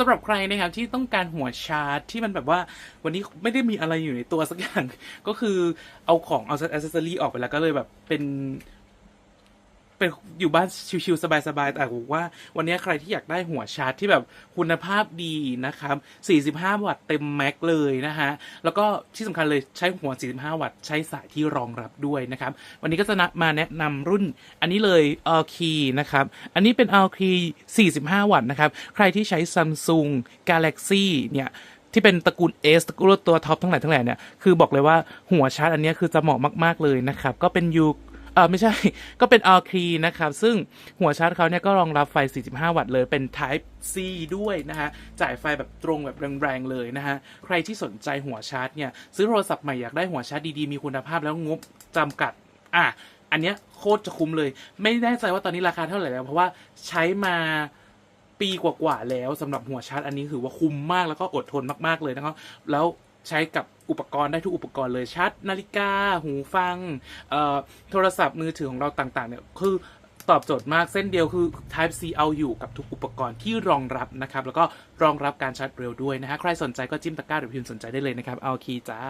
สำหรับใครนะครับที่ต้องการหัวชาร์จที่มันแบบว่าวันนี้ไม่ได้มีอะไรอยู่ในตัวสักอย่าง ก็คือเอาของเอาอ c เซเซอรี่ออกไปแล้วก็เลยแบบเป็น เป็นอยู่บ้านชิวๆสบายๆ แต่ผมว่าวันนี้ใครที่อยากได้หัวชาร์จที่แบบคุณภาพดีนะครับ 45 วัตต์เต็มแม็กเลยนะฮะ แล้วก็ที่สำคัญเลยใช้หัว 45 วัตต์ใช้สายที่รองรับด้วยนะครับ วันนี้ก็จะมาแนะนำรุ่นอันนี้เลย a l k e y นะครับ อันนี้เป็น a l k e y 45 วัตต์นะครับ ใครที่ใช้ Samsung Galaxy เนี่ยที่เป็นตระกูล S ตระกูลตัวท็อปทั้งหลายทั้งแหล่เนี่ยคือบอกเลยว่าหัวชาร์จอันนี้คือจะเหมาะมาก ๆเลยนะครับก็เป็นยู เออไม่ใช่ ก็เป็น a l k e y นะครับ ซึ่งหัวชาร์จเขาเนี่ยก็รองรับไฟ 45 วัตต์เลย เป็น Type C ด้วยนะฮะ จ่ายไฟแบบตรงแบบแรงๆเลยนะฮะ ใครที่สนใจหัวชาร์จเนี่ย ซื้อโทรศัพท์ใหม่อยากได้หัวชาร์จดีๆ มีคุณภาพแล้วงบจำกัด อะ อันเนี้ยโคตรจะคุ้มเลย ไม่แน่ใจว่าตอนนี้ราคาเท่าไหร่แล้ว เพราะว่าใช้มาปีกว่าๆแล้วสำหรับหัวชาร์จอันนี้ถือว่าคุ้มมากแล้วก็อดทนมากๆเลยนะครับ แล้ว ใช้กับอุปกรณ์ได้ทุกอุปกรณ์เลยชาร์จนาฬิกา หูฟังโทรศัพท์มือถือของเราต่างๆเนี่ยคือตอบโจทย์มากเส้นเดียวคือ Type C เอาอยู่กับทุกอุปกรณ์ที่รองรับนะครับ แล้วก็รองรับการชาร์จเร็วด้วยนะฮะใครสนใจก็จิ้มตะกร้าหรือพิมพ์สนใจได้เลยนะครับ เอาคีย์จ้า